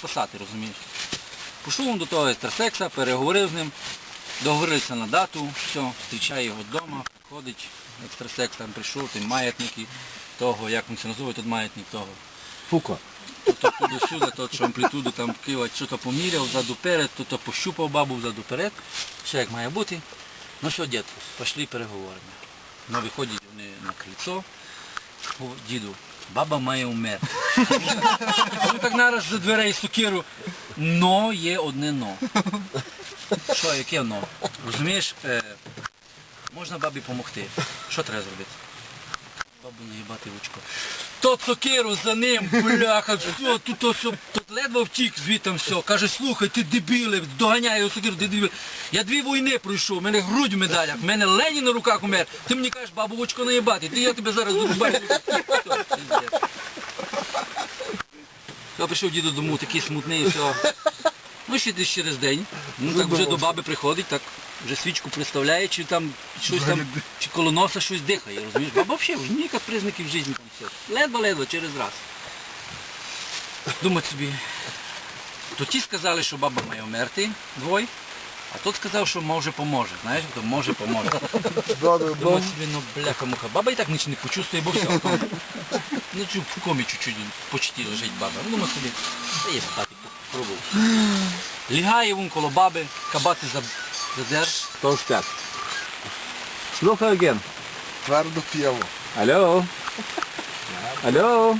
спасати, розумієш. Пішов він до того екстрасекса, переговорив з ним, договорилися на дату, все, зустрічає його вдома, ходить, екстрасекс там прийшов, той маятники того, як він це називає, тут маятник того. Фуко. То туди сюди, то що амплітуду там кива, що то поміряв, ззаду перед, то то пощупав бабу ззаду перед, все як має бути. Ну що, дід, пішли переговоримо. Ну виходять вони на крильцо, діду, баба має умерти. Ну так нараз за дверей сукиру. Но є одне но. Що, яке но? Розумієш, е, можна бабі допомогти. Що треба зробити? Бабу наїбати в очко. То цукеру за ним, бляха, все, тут, то, все, тут ледве втік звідти все. Каже, слухай, ти дебіле, доганяє його цукеру, ти дебіле. Я дві війни пройшов, в мене грудь в медалях, в мене Ленін на руках умер. Ти мені кажеш, бабу, в очко наїбати, ти я тебе зараз вирубаю. Все, Я прийшов діду дому, такий смутний, все. Ну, ще десь через день. Ну так вже до баби приходить, так вже свічку представляє, чи там щось там, чи коло носа щось дихає, розумієш? Баба взагалі вже ніяких признаків життя там все. Ледве-ледве через раз. Думать собі. То ті сказали, що баба має вмерти, двоє, а тот сказав, що може поможе. Знаєш, то може поможе. Думаю собі, ну бляха муха. Баба і так ніч не почувствує, бо все. Ну чу, в комі чуть-чуть почті лежить баба. Ну думаю собі, та є бабі, пробував. Лягає вон коло баби, кабати за задер. Толстяк. Слухай again. Твердо п'ємо. Алло. Алло.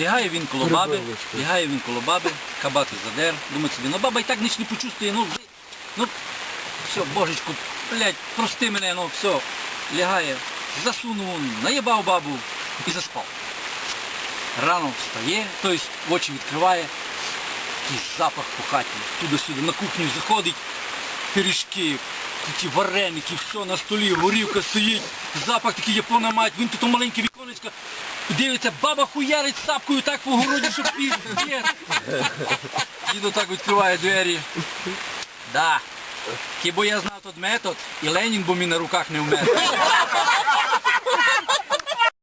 Лягає він коло баби, лягає він коло баби, кабати задер. Думаю собі, ну баба і так ніч не почувствує, ну, ну, все, божечку, блядь, прости мене, ну все. Лягає, засунув, наїбав бабу і заспав. Рано встає, тобто очі відкриває, якийсь запах по хаті, туди-сюди, на кухню заходить, пиріжки, ті вареники, все на столі, горівка стоїть, запах такий япона мать, він тут маленьке віконечко, дивиться, баба хуярить сапкою так по городі, що піздець. Дідо так відкриває двері. Да. Хіба я знав тот метод, і Ленін бо мені на руках не вмер.